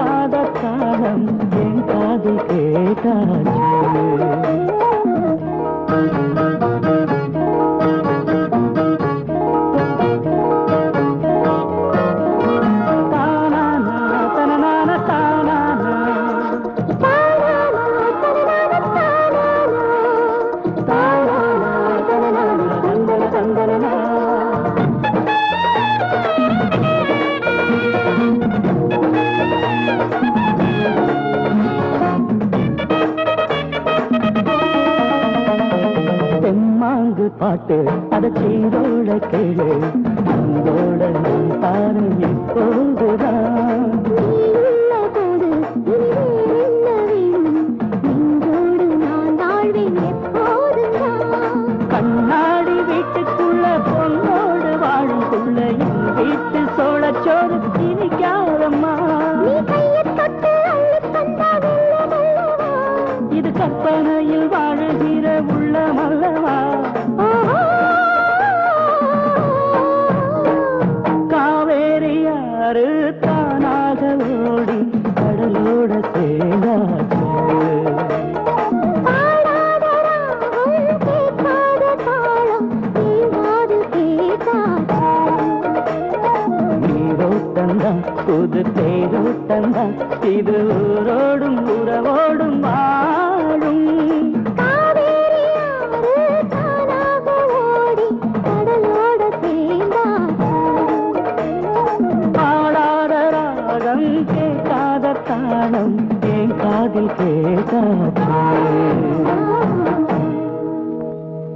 పాదకాలం ఏం కాదు కేటాచు பாட்டு அத சீரோட கேளு அங்கோட நான் பாரு எப்போதுதான் கண்ணாடி வீட்டுக்குள்ள பொண்ணோடு வாழும் புள்ள என் வீட்டு சோழச்சோறு திணிக்காதம்மா. இது கற்பனையில் வாழுகிற உள்ளமல்லவா காவேரி தானாக ஓடி கடலோட சேர்ந்தாச்சு நீரோட்டந்தான் புது தேரோட்டந்தான் இது ஊரோடும் உறவோடும் வாழும். ராகம் கேட்காத தாளம் என் காதில் கேட்டாச்சு